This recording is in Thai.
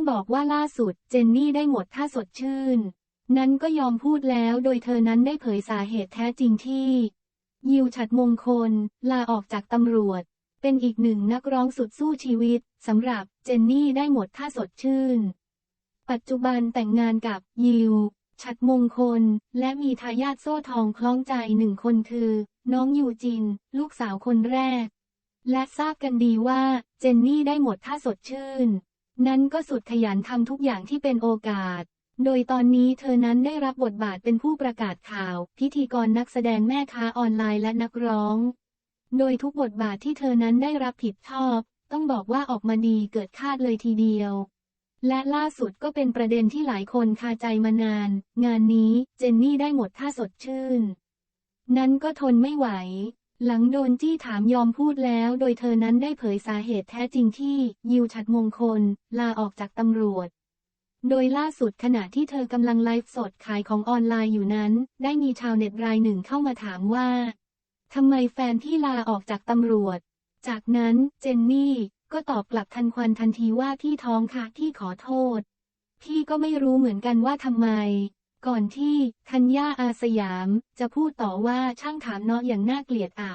องบอกว่าล่าสุดเจนนี่ได้หมดท่าสดชื่น นั้นก็ยอมพูดแล้วโดยเธอนั้นได้เผยสาเหตุแท้จริงที่ ยิวฉัดมงคล ลาออกจากตำรวจ เป็นอีกหนึ่งนักร้องสุดสู้ชีวิตสำหรับเจนนี่ได้หมดท่าสดชื่น ปัจจุบันแต่งงานกับยิวฉัดมงคล และมีทายาทโซ่ทองคล้องใจหนึ่งคนคือ น้องยูจิน ลูกสาวคนแรก และทราบกันดีว่าเจนนี่ได้หมดท่าสดชื่น นั้นก็สุดขยันทำทุกอย่างที่เป็นโอกาส โดยตอนนี้เธอนั้นได้รับบทบาทเป็นผู้ประกาศข่าว พิธีกรนักแสดงแม่ค้าออนไลน์และนักร้อง โดยทุกบทบาทที่เธอนั้นได้รับผิดชอบ ต้องบอกว่าออกมาดีเกิดคาดเลยทีเดียว และล่าสุดก็เป็นประเด็นที่หลายคนคาใจมานาน งานนี้เจนนี่ได้หมดท่าสดชื่น นั้นก็ทนไม่ไหว หลังโดนจี้ถามยอมพูดแล้ว โดยเธอนั้นได้เผยสาเหตุแท้จริงที่ ยิวฉัดมงคล ลาออกจากตำรวจ โดยล่าสุดขณะที่เธอกำลังไลฟ์สดขายของออนไลน์อยู่นั้น ได้มีชาวเน็ตรายหนึ่งเข้ามาถามว่าทำไมแฟนที่ลาออกจากตำรวจ จากนั้นเจนนี่ก็ตอบกลับทันควันทันทีว่าพี่ท้องค่ะที่ขอโทษ พี่ก็ไม่รู้เหมือนกันว่าทำไม ก่อนที่ธัญญาอาสยามจะพูดต่อว่าช่างถามเนาะอย่างน่าเกลียดอะ